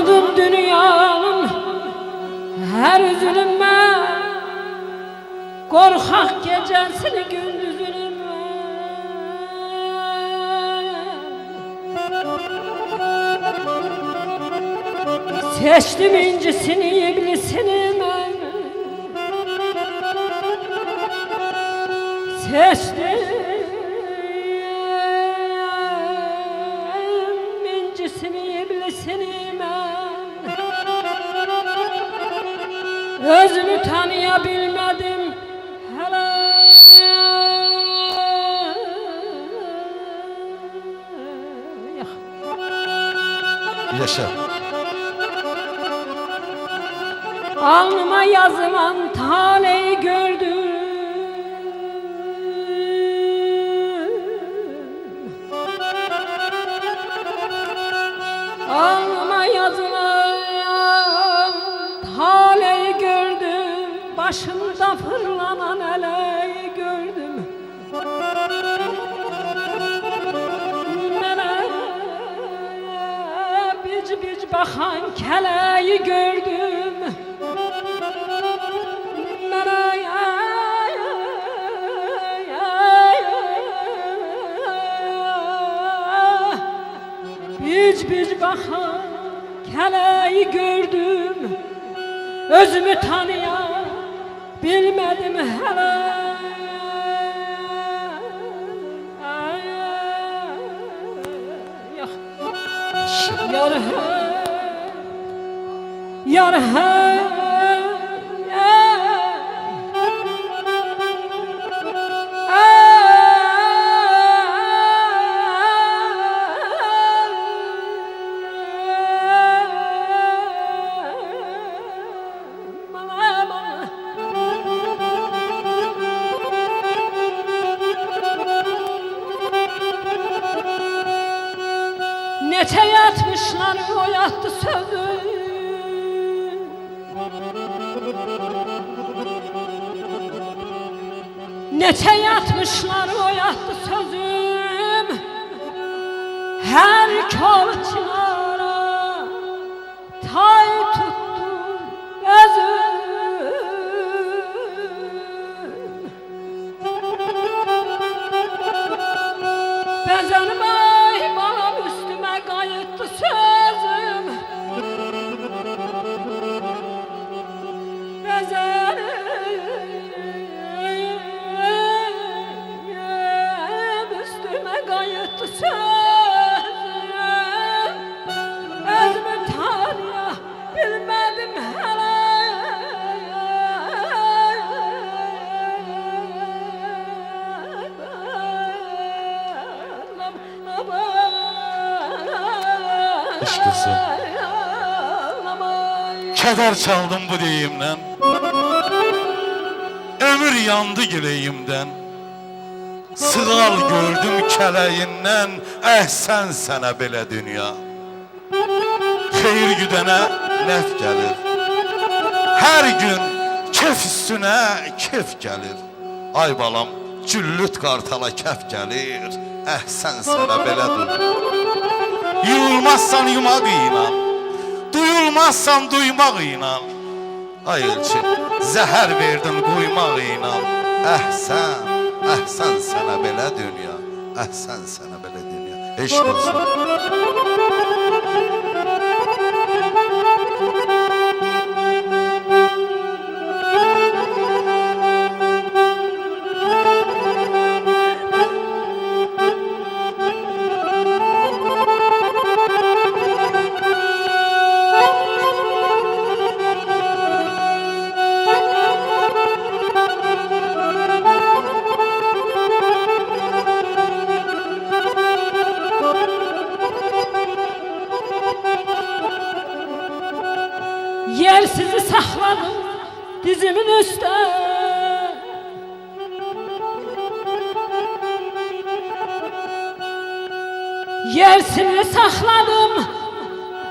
Tanıdım dünyanın her yüzünü ben Korkak gecesini gündüzünü ben Seçtim incisini iblisini ben. Seçtim tanıyabilmedim. Hele Yaşa. Alnıma yazılan taleyi gördüm Başımda fırlanan eleği gördüm. Mənə bic-bic baxan kələyi gördüm. Mənə Bic-bic baxan kələyi gördüm. Özümü tanıya bilmədim hələ Yox Yar hey, yar hey, Neçə yatmışlar oyatdı sözüm. Hər kol kızı. Keder çaldım bu deyimden. Ömür yandı gileyimden. Sığal gördüm kələyindən, əhsən sənə belə dünya. Xeyir güdənə ləf gəlir. Hər gün kef üstünə kef gəlir. Ay balam, cüllüt qartala kəf gəlir. Əhsən sənə belə dünya. Yuyulmazsan yumaq inan. Duyulmazsan duymaq inan. Ay elçi Zəhər verdin quymaq inan. Əhsən Əhsən sənə belə dünya. Əhsən sənə belə dünya. Eşq olsun Yer sizi sakladım dizimin üstte Yersini sakladım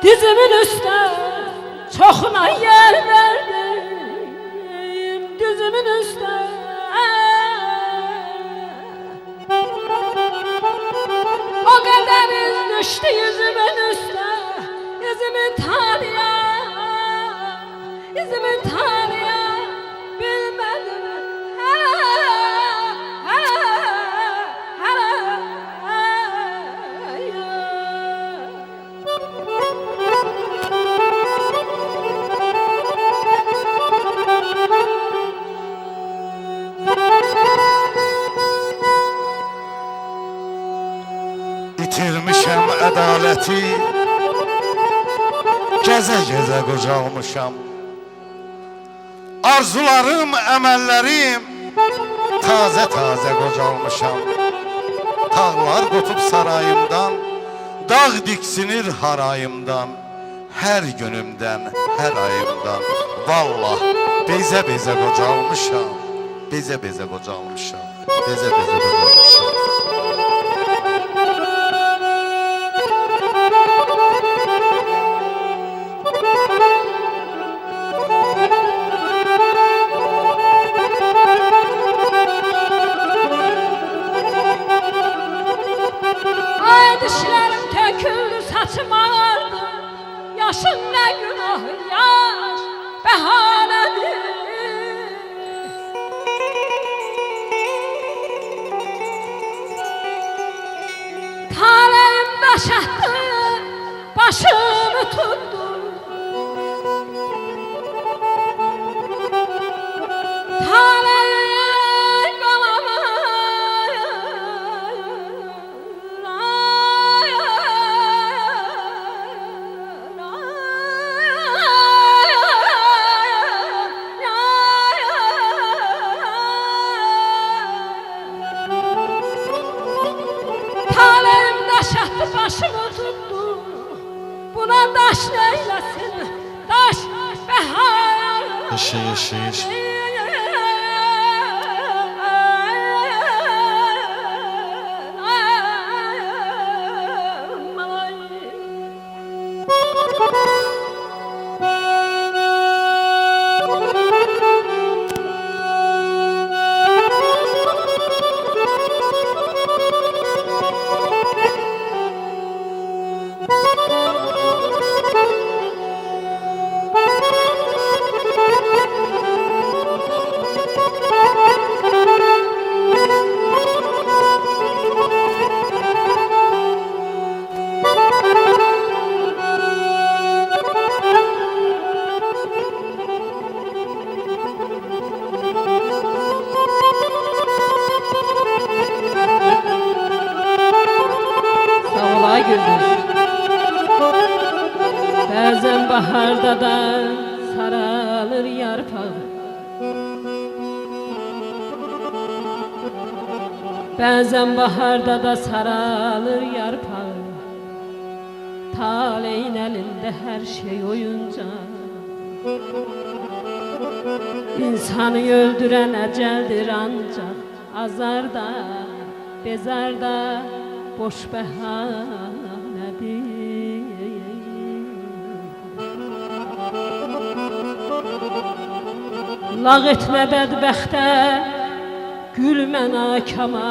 dizimin üstte Çokuna yer verdim dizimin üstte dövləti Gəzə-gəzə qocalmışam. Arzularım, əməllərim Tazə-tazə qocalmışam. Tağlar qopub sarayımdan Dağ diksinir harayımdan Hər günümdən, hər ayımdan. Vallah bezə-bezə qocalmışam Bezə-bezə qocalmışam Bezə-bezə qocalmışam 看 Yaşa, baharda da saralır yarpağı. Bazen baharda da saralır yarpağı. Taleyin elinde her şey oyuncak. İnsanı öldüren eceldir ancak Azar da, bezar boş behanedir Lağ etmə bədbəxtə, gülmə nakama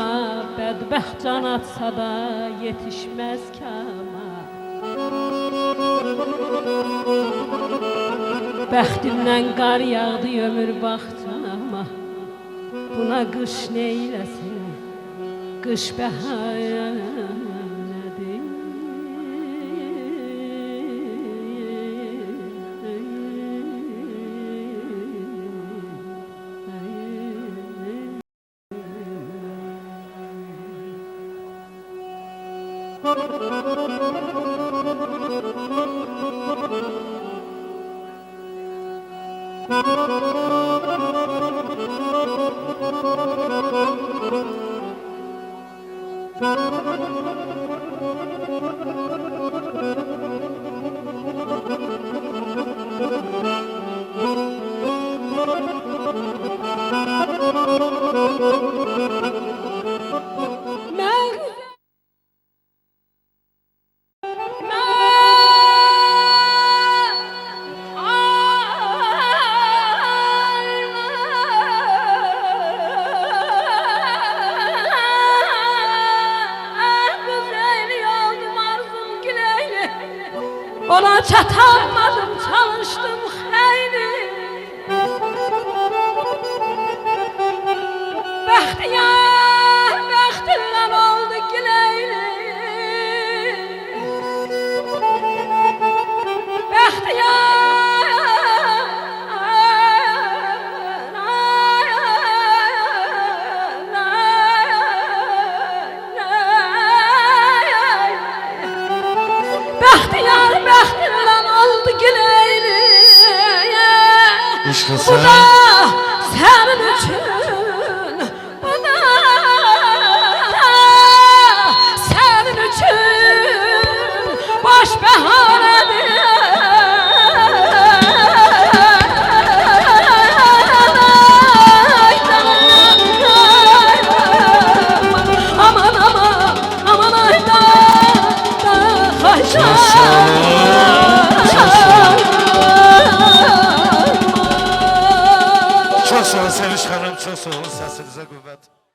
Bədbəxt can atsa da yetişməz kama Bəxtimdən qar yağdı ömür baxcama Buna qış neyləsin Qış bəhanədir Thank you. হুজা